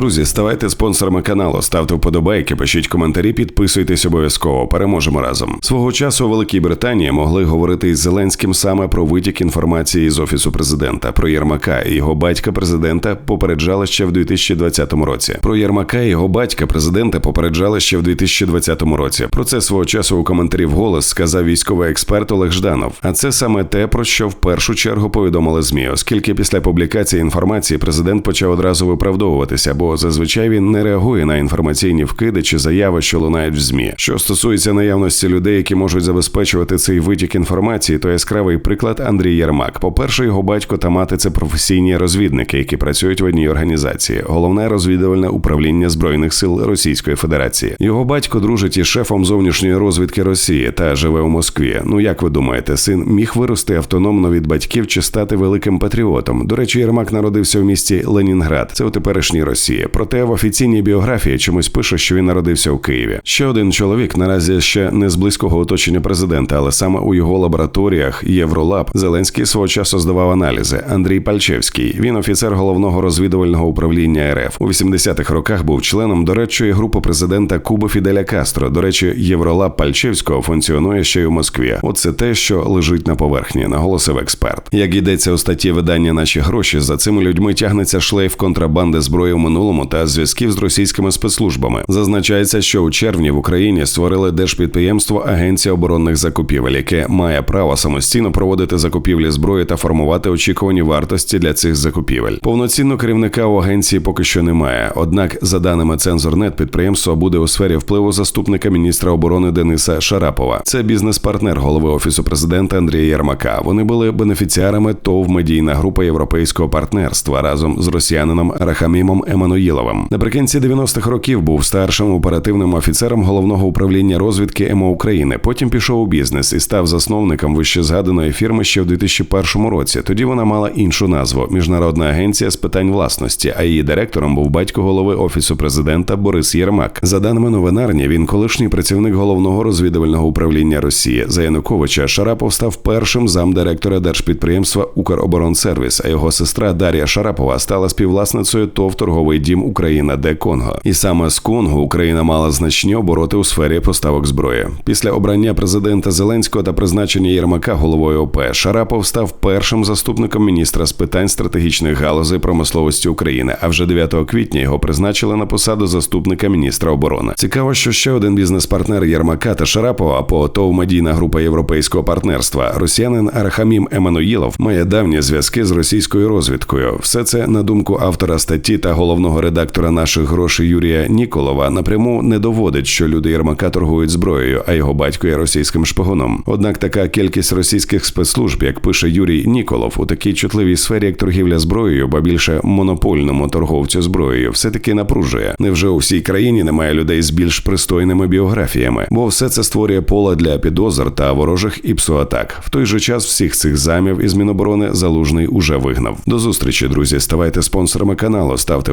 Друзі, ставайте спонсорами каналу, ставте вподобайки, пишіть коментарі, підписуйтесь обов'язково. Переможемо разом. Свого часу у Великій Британії могли говорити із Зеленським саме про витік інформації з офісу президента. Про Єрмака і його батька президента попереджали ще в 2020 році. Про Єрмака і його батька президента попереджали ще в 2020 році. Про це свого часу у коментарі вголос сказав військовий експерт Олег Жданов. А це саме те, про що в першу чергу повідомили змі, оскільки після публікації інформації президент почав одразу виправдовуватися, бо зазвичай він не реагує на інформаційні вкиди чи заяви, що лунають в змі. Що стосується наявності людей, які можуть забезпечувати цей витік інформації, то яскравий приклад Андрій Єрмак. По перше, його батько та мати це професійні розвідники, які працюють в одній організації. Головне розвідувальне управління збройних сил Російської Федерації. Його батько дружить із шефом зовнішньої розвідки Росії та живе у Москві. Ну як ви думаєте, син міг вирости автономно від батьків чи стати великим патріотом? До речі, Єрмак народився в місті Ленінград. Це у теперішній Росії. Проте в офіційній біографії чомусь пише, що він народився у Києві. Ще один чоловік наразі ще не з близького оточення президента, але саме у його лабораторіях Євролаб Зеленський свого часу здавав аналізи. Андрій Пальчевський. Він офіцер головного розвідувального управління РФ у 80-х роках. Був членом дорадчої групи президента Куби Фіделя Кастро. До речі, Євролаб Пальчевського функціонує ще й у Москві. Оце те, що лежить на поверхні, наголосив експерт. Як йдеться у статті видання наші гроші, за цими людьми тягнеться шлейф контрабанди зброї в минулому та зв'язків з російськими спецслужбами. Зазначається, що у червні в Україні створили держпідприємство Агенція оборонних закупівель, яке має право самостійно проводити закупівлі зброї та формувати очікувані вартості для цих закупівель. Повноцінно керівника у агенції поки що немає. Однак, за даними Цензорнет, підприємство буде у сфері впливу заступника міністра оборони Дениса Шарапова. Це бізнес-партнер голови офісу президента Андрія Єрмака. Вони були бенефіціарами ТОВ медійна група європейського партнерства разом з росіянином Рахамімом Еммануїловим. Наприкінці 90-х років був старшим оперативним офіцером головного управління розвідки МО України. Потім пішов у бізнес і став засновником вище згаданої фірми ще в 2001 році. Тоді вона мала іншу назву Міжнародна агенція з питань власності. А її директором був батько голови офісу президента Борис Єрмак. За даними новинарні, він колишній працівник головного розвідувального управління Росії за Януковича. Шарапов став першим замдиректора держпідприємства Укроборонсервіс, а його сестра Дар'я Шарапова стала співвласницею ТОВ торговий дім Україна, де Конго. І саме з Конго Україна мала значні обороти у сфері поставок зброї. Після обрання президента Зеленського та призначення Єрмака головою ОП Шарапов став першим заступником міністра з питань стратегічних галузей промисловості України. А вже 9 квітня його призначили на посаду заступника міністра оборони. Цікаво, що ще один бізнес-партнер Єрмака та Шарапова по ТОВ медійна група європейського партнерства росіянин Арахамім Еммануїлов має давні зв'язки з російською розвідкою. Все це на думку автора статті та головного редактора наших грошей Юрія Ніколова напряму не доводить, що люди Єрмака торгують зброєю, а його батько є російським шпигуном. Однак така кількість російських спецслужб, як пише Юрій Ніколов, у такій чутливій сфері, як торгівля зброєю, ба більше монопольному торговцю зброєю, все таки напружує. Невже у всій країні немає людей з більш пристойними біографіями? Бо все це створює поле для підозр та ворожих іпсоатак. В той же час всіх цих замів із Міноборони залужний уже вигнав. До зустрічі, друзі. Ставайте спонсорами каналу, ставте